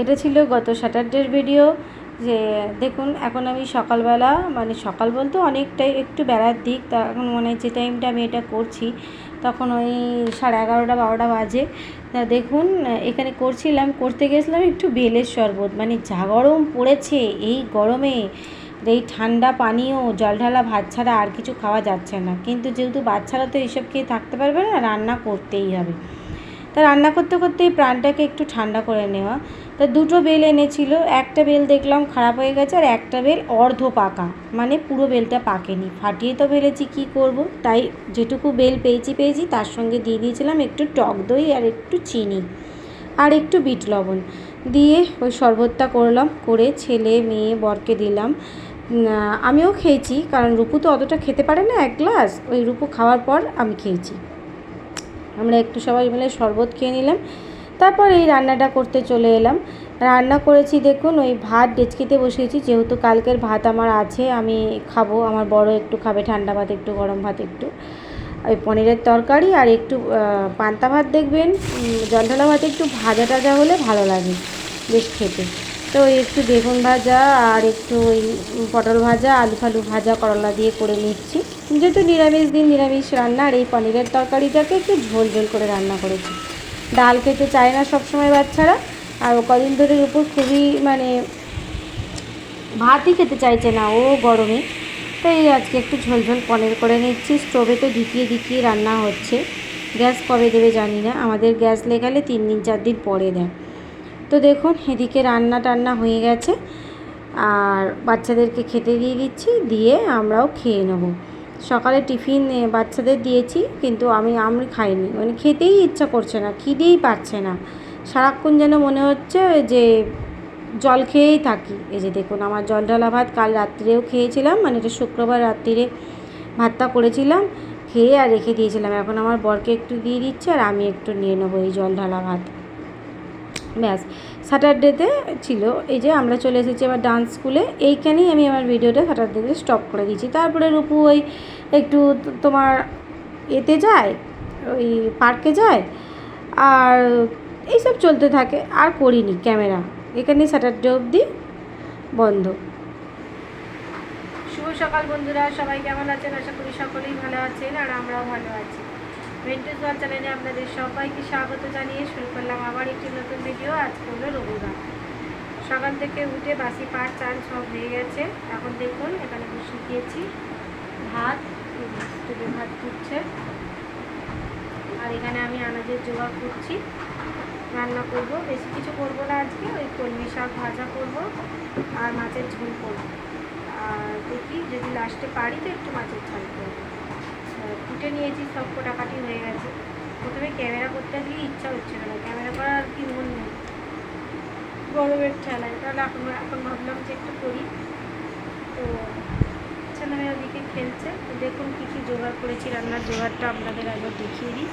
এটা ছিল গত স্যাটারডের ভিডিও যে দেখুন, এখন আমি সকালবেলা মানে সকাল বলতে অনেকটাই একটু বেড়ার দিক, তা এখন মানে যে টাইমটা আমি এটা করছি। তখন ওই সাড়ে এগারোটা, বারোটা বাজে। তা দেখুন, এখানে করছিলাম, করতে গেছিলাম একটু বেলের শরবত। মানে যা গরম পড়েছে, এই গরমে, এই ঠান্ডা পানীয়, জল ঢালা ভাত ছাড়া আর কিছু খাওয়া যাচ্ছে না। কিন্তু যেহেতু বাচ্চারা তো এইসব খেয়ে থাকতে পারবে না, রান্না করতেই হবে। তা রান্না করতে করতে এই প্রাণটাকে একটু ঠান্ডা করে নেওয়া। তা দুটো বেল এনেছিল, একটা বেল দেখলাম খারাপ হয়ে গেছে আর একটা বেল অর্ধ পাকা মানে পুরো বেলটা পাকেনি। ফাটিয়ে তো ফেলেছি, কী করব? তাই যেটুকু বেল পেয়েছি পেয়েছি, তার সঙ্গে দিয়ে দিয়েছিলাম একটু টক দই আর একটু চিনি আর একটু বিট লবণ। দিয়ে ওই শরবতটা করলাম, করে ছেলে, মেয়ে, বরকে দিলাম। আমিও খেয়েছি, কারণ রূপু তো অতটা খেতে পারে না, এক গ্লাস। ওই রূপু খাওয়ার পর আমি খেয়েছি। আমরা একটু সবাই মিলে শরবত খেয়ে নিলাম। তারপর এই রান্নাটা করতে চলে এলাম। রান্না করেছি দেখুন, ওই ভাত ডেচকিতে বসিয়েছি, যেহেতু কালকের ভাত আমার আছে, আমি খাব, আমার বড় একটু খাবে, ঠান্ডা ভাত একটু, গরম ভাত একটু। ওই পনিরের তরকারি আর একটু পান্তা ভাত দেখবেন জল ঢালা ভাত একটু ভাজা টাজা হলে ভালো লাগে বেশ খেতে। তো একটু বেগুন ভাজা আর একটু ওই পটল ভাজা, আলু ফালু ভাজা, করলা দিয়ে করে নিচ্ছি। যেহেতু নিরামিষ দিন, নিরামিষ রান্না, আর এই পনিরের তরকারিটাকে একটু ঝোল ঝোল করে রান্না করেছি। ডাল খেতে চায় না সবসময় বাচ্চারা, আর ও কদিন ধরে উপর খুবই মানে ভাতই খেতে চাইছে না, ও গরমে। তাই আজকে একটু ঝোল ঝোল পনির করে নিচ্ছি। স্টোভে তো ঢিকিয়ে ঢিকিয়ে রান্না হচ্ছে। গ্যাস কবে দেবে জানি না। আমাদের গ্যাস লেগালে তিন দিন, চার দিন পরে দেয় তো দেখুন, এদিকে রান্না টান্না হয়ে গেছে। আর বাচ্চাদেরকে খেতে দিয়ে দিচ্ছি, দিয়ে আমরাও খেয়ে নেব। সকালে টিফিন বাচ্চাদের দিয়েছি, কিন্তু আমি আমি খাইনি। মানে খেতেই ইচ্ছা করছে না, খিদেই পাচ্ছে না। সারাক্ষণ যেন মনে হচ্ছে যে জল খেয়েই থাকি। এই যে দেখুন, আমার জল ঢালা ভাত কাল রাত্রিরেও খেয়েছিলাম মানে এটা শুক্রবার রাত্রিরে ভাতটা করেছিলাম, খেয়ে আর রেখে দিয়েছিলাম। এখন আমার বরকে একটু দিয়ে দিচ্ছে, আর আমি একটু নিয়ে নেব এই জল ঢালা ভাত। ব্যাস স্যাটারডেতে ছিল। এই যে আমরা চলে এসেছি আবার ডান্স স্কুলে এইখানেই আমি আমার ভিডিওটা স্যাটারডেতে স্টপ করে দিয়েছি। তারপরে রূপু ওই একটু তোমার এতে যায়, ওই পার্কে যায়, আর এইসব চলতে থাকে। আর করিনি ক্যামেরা এখানে স্যাটারডে অবধি বন্ধ। শুভ সকাল বন্ধুরা, সবাই কেমন আছেন? আশা করি সকলেই ভালো আছেন আর আমরাও ভালো আছি। ভেন্টেজ ওয়াল চ্যানেলে আপনাদের সবাইকে স্বাগত জানিয়ে শুরু করলাম আবার একটি নতুন ভিডিও আজ করল রবিবার। সকাল থেকে উঠে বাসি পাট চান সব হয়ে গেছে। এখন দেখুন, এখানে বসে দিয়েছি ভাত স্টুডে ভাত ফুটছে আর এখানে আমি আনাজের জোগাড় করছি। রান্না করব, বেশি কিছু করব না আজকে, ওই কলমি শাক ভাজা করব আর মাছের ঝোল করব। আর দেখি, যদি লাস্টে পারি তো একটু মাছের ঝাল করব। কুটে নিয়েছি, সব কোটাকাটি হয়ে গেছে। প্রথমে ক্যামেরা করতে গিয়ে ইচ্ছা হচ্ছিল না, ক্যামেরা করার আর কি মন নেই। গরমের ঠেলায় তাহলে এখন এখন ভাবলাম যে একটু করি। তো ছেলে মেয়ে ওদিকে খেলছে, তো দেখুন কী কী জোগাড় করেছি, রান্নার জোগাড়টা আপনাদের একবার দেখিয়ে দিই।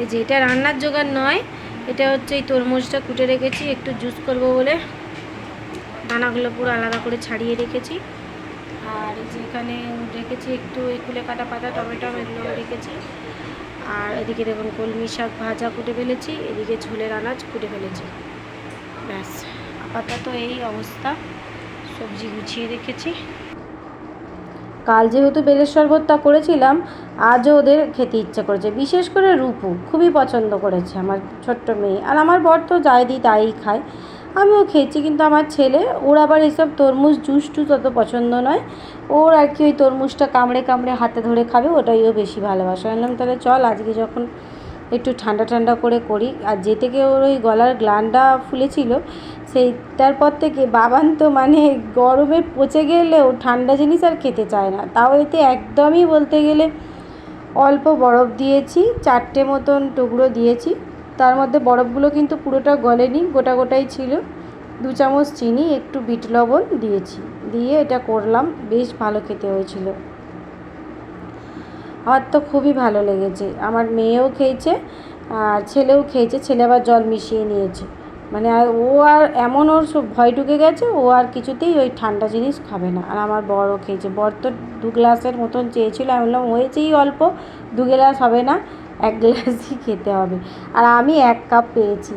এই যে এটা রান্নার জোগাড় নয়, এটা হচ্ছে এই তরমুজটা কুটে রেখেছি, একটু জুস করব বলে। দানাগুলো পুরো আলাদা করে ছাড়িয়ে রেখেছি। আর যেখানে রেখেছি একটু এই কুলে কাটা পাতা, টমেটো এগুলো রেখেছি। আর এদিকে দেখুন কলমি শাক ভাজা কুটে ফেলেছি, এদিকে ঝোলের আনাজ কুটে ফেলেছি। ব্যাস, আপাতত এই অবস্থা। সবজি গুছিয়ে রেখেছি। কাল যেহেতু বেলের শরবতটা করেছিলাম, আজও ওদের খেতে ইচ্ছে করেছে। বিশেষ করে রূপু, খুবই পছন্দ করেছে আমার ছোট্ট মেয়ে। আর আমার বর তো যাই দিই তাই খায়। আমিও খেয়েছি, কিন্তু আমার ছেলে, ওর আবার এইসব তরমুজ জুস টুস অত পছন্দ নয়। ওর আর কি ওই তরমুজটা কামড়ে কামড়ে হাতে ধরে খাবে, ওটাই ও বেশি ভালোবাসে। বললাম, তাহলে চল, আজকে যখন একটু ঠান্ডা ঠান্ডা করে করি। আর যে থেকে ওর ওই গলার গ্লানটা ফুলেছিল সেইটার পর থেকে বাবান তো মানে গরমে পচে গেলেও ঠান্ডা জিনিস আর খেতে চায় না। তাও এতে একদমই বলতে গেলে অল্প বরফ দিয়েছি, চারটে মতন টুকরো দিয়েছি। তার মধ্যে বরফগুলো কিন্তু পুরোটা গলেনি, গোটা গোটাই ছিল। দু চামচ চিনি, একটু বিট লবণ দিয়েছি। দিয়ে এটা করলাম, বেশ ভালো খেতে হয়েছিল। আমার তো খুবই ভালো লেগেছে। আমার মেয়েও খেয়েছে, আর ছেলেও খেয়েছে। ছেলে আবার জল মিশিয়ে নিয়েছে। মানে আর ও আর এমন ওর সব ভয় ঢুকে গেছে, ও আর কিছুতেই ওই ঠান্ডা জিনিস খাবে না। আর আমার বড়ও খেয়েছে। বর তো দু গ্লাসের মতন চেয়েছিল। আমি বললাম, হয়েছেই অল্প, দু গ্লাস হবে না। এক গ্লাসই খেতে হবে। আর আমি এক কাপ পেয়েছি।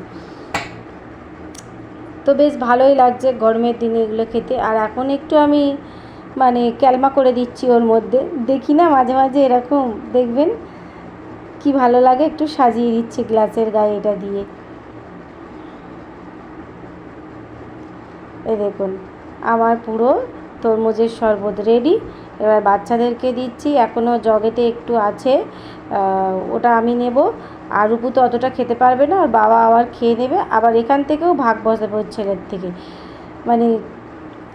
তো বেশ ভালোই লাগছে গরমের দিনে এগুলো খেতে। আর এখন একটু আমি মানে ক্যালমা করে দিচ্ছি ওর মধ্যে। দেখি না মাঝে মাঝে এরকম, দেখবেন কি ভালো লাগে। একটু সাজিয়ে দিচ্ছি গ্লাসের গায়ে এটা দিয়ে। এই দেখুন, আমার পুরো তরমুজের শরবত রেডি এবার বাচ্চাদেরকে দিচ্ছি এখনও জগেতে একটু আছে ওটা আমি নেব। আর রূপু তো অতটা খেতে পারবে না, আর বাবা আবার খেয়ে নেবে। আবার এখান থেকেও ভাগ বসাবো ছেলের থেকে। মানে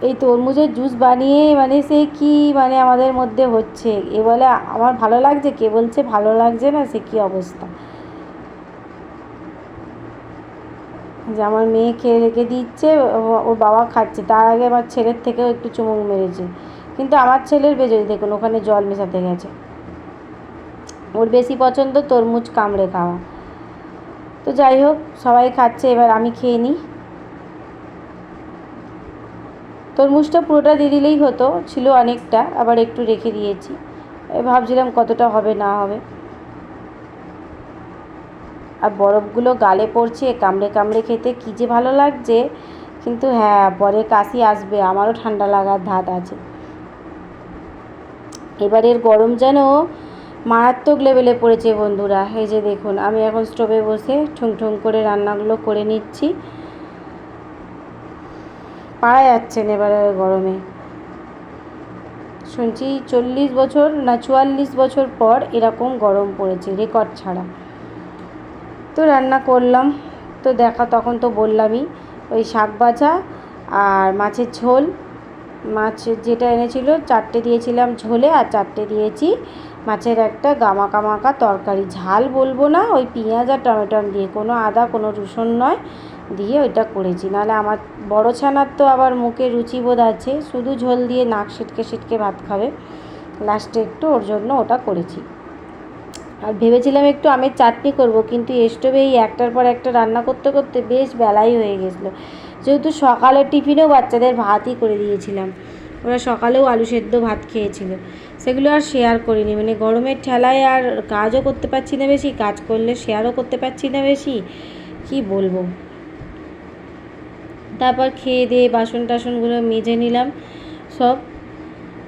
এই তরমুজের জুস বানিয়ে মানে সে কি মানে আমাদের মধ্যে হচ্ছে। এ বলে, আমার ভালো লাগছে? কে বলছে, ভালো লাগছে না, সে কী অবস্থা? যে আমার মেয়ে খেয়ে রেখে দিচ্ছে ওর বাবা খাচ্ছে। তার আগে আমার ছেলের থেকেও একটু চুমুক মেরেছে। কিন্তু আমার ছেলের বেজে দেখুন, ওখানে জল মেশাতে গেছে। ওর বেশি পছন্দ তরমুজ কামড়ে খাওয়া। তো যাই হোক, সবাই খাচ্ছে, এবার আমি খেয়ে নিই। তরমুজটা পুরোটা দিয়ে দিলেই হতো, ছিল অনেকটা, আবার একটু রেখে দিয়েছি। ভাবছিলাম কতটা হবে, না হবে। আর বরফগুলো গালে পড়ছে, কামড়ে কামড়ে খেতে কী যে ভালো লাগছে। কিন্তু হ্যাঁ পরে কাশি আসবে, আমারও ঠান্ডা লাগার ধাত আছে। এবারের গরম যেন মারাত্মক লেভেলে পড়েছে বন্ধুরা। এই যে দেখুন, আমি এখন স্টোভে বসে ঠুং ঠুং করে রান্নাগুলো করে নিচ্ছি। পারা যাচ্ছেন এবারে গরমে। শুনছি চল্লিশ বছর না চুয়াল্লিশ বছর পর এরকম গরম পড়েছে রেকর্ড ছাড়া। তো রান্না করলাম, তো দেখা তখন তো বললামই, ওই শাক ভাজা আর মাছের ঝোল মাছ যেটা এনেছিল, চারটে দিয়েছিলাম ঝোলে আর চারটে দিয়েছি মাছের একটা গামাকা মাকা তরকারি। ঝাল বলব না, ওই পেঁয়াজ আর টমেটো দিয়ে, কোনো আদা, কোনো রসুন নয়, দিয়ে ওইটা করেছি। নাহলে আমার বড়ো ছানার তো আবার মুখে রুচিবোধ আছে, শুধু ঝোল দিয়ে নাক সিটকে সিটকে ভাত খাবে। লাস্টে একটু ওর জন্য ওটা করেছি। আর ভেবেছিলাম একটু আমের চাটনি করব, কিন্তু স্টোভে এই একটার পর একটা রান্না করতে করতে বেশ বেলাই হয়ে গেছিল। যেহেতু সকালের টিফিনেও বাচ্চাদের ভাতই করে দিয়েছিলাম। ওরা সকালেও আলু সেদ্ধ ভাত খেয়েছিল। সেগুলো আর শেয়ার করিনি। মানে গরমের ঠেলায় আর কাজও করতে পারছি না বেশি, কাজ করলে শেয়ারও করতে পারছি না বেশি। কি বলব? তারপর খেয়ে দিয়ে বাসন টাসনগুলো মেজে নিলাম সব।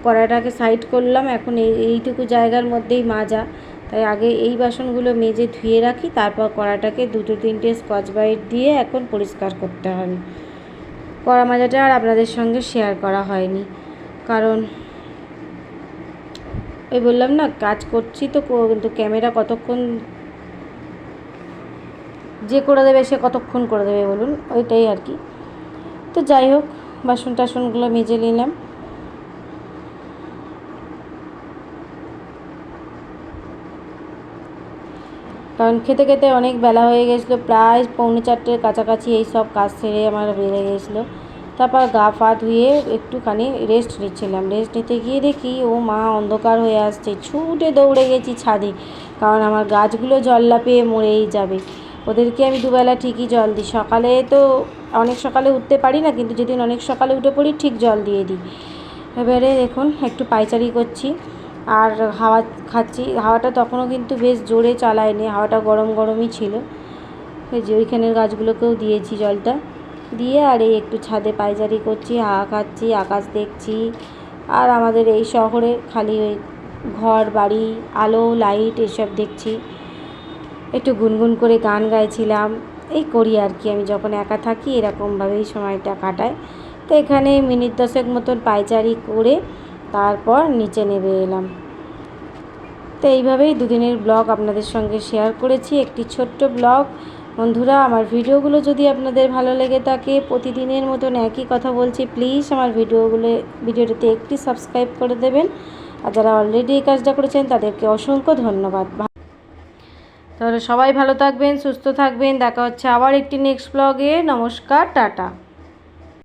কড়াটাকে সাইড করলাম। এখন এই, এইটুকু জায়গার মধ্যেই মাজা। তাই আগে এই বাসনগুলো মেজে ধুয়ে রাখি, তারপর কড়াটাকে দুটো তিনটে স্কচ ব্রাইট দিয়ে এখন পরিষ্কার করতে হবে। কড়া মাজাটা আর আপনাদের সঙ্গে শেয়ার করা হয়নি। কারণ ওই বললাম না, কাজ করছি তো কিন্তু ক্যামেরা কতক্ষণ যে করে দেবে সে কতক্ষণ করে দেবে বলুন, ওইটাই আর কি। তো যাই হোক বাসন টাসনগুলো মেজে নিলাম। কারণ খেতে খেতে অনেক বেলা হয়ে গেছিল, প্রায় পৌনে চারটের কাছাকাছি এই সব কাজ সেরে আমার বেড়ে গেছিল। তারপর গা ফা ধুয়ে একটুখানি রেস্ট নিচ্ছিলাম। রেস্ট নিতে গিয়ে দেখি, ও মা অন্ধকার হয়ে আসছে। ছুটে দৌড়ে গেছি ছাদে, কারণ আমার গাছগুলো জল লাপিয়ে মরেই যাবে। ওদেরকে আমি দুবেলা ঠিকই জল দিই। সকালে তো অনেক সকালে উঠতে পারি না, কিন্তু যেদিন অনেক সকালে উঠে পড়ি, ঠিক জল দিয়ে দিই। এবারে দেখুন, একটু পাইচারি করছি। আর হাওয়া খাচ্ছি, হাওয়াটা তখনও কিন্তু বেশ জোরে চালায়নি, হাওয়াটা গরম গরমই ছিল। যে ওইখানের গাছগুলোকেও দিয়েছি জলটা। দিয়ে আর এই একটু ছাদে পাইচারি করছি, হাওয়া খাচ্ছি, আকাশ দেখছি। আর আমাদের এই শহরে খালি ওই ঘর, বাড়ি, আলো, লাইট এসব দেখছি। একটু গুনগুন করে গান গাইছিলাম। এই করি আর কি, আমি যখন একা থাকি এরকমভাবেই সময়টা কাটাই। তো এখানে মিনিট দশেক মতন পাইচারি করে তারপর নিচে নেমে এলাম। তো এইভাবেই দুদিনের ব্লগ আপনাদের সঙ্গে শেয়ার করেছি। একটি ছোট্ট ব্লগ। বন্ধুরা, আমার ভিডিওগুলো যদি আপনাদের ভালো লেগে থাকে, প্রতিদিনের মতন একই কথা বলছি প্লিজ আমার ভিডিওগুলো, ভিডিওটিতে একটি সাবস্ক্রাইব করে দেবেন। আর যারা অলরেডি এই কাজটা করেছেন, তাদেরকে অসংখ্য ধন্যবাদ। তাহলে সবাই ভালো থাকবেন, সুস্থ থাকবেন। দেখা হচ্ছে আবার একটি নেক্সট ব্লগে নমস্কার, টাটা।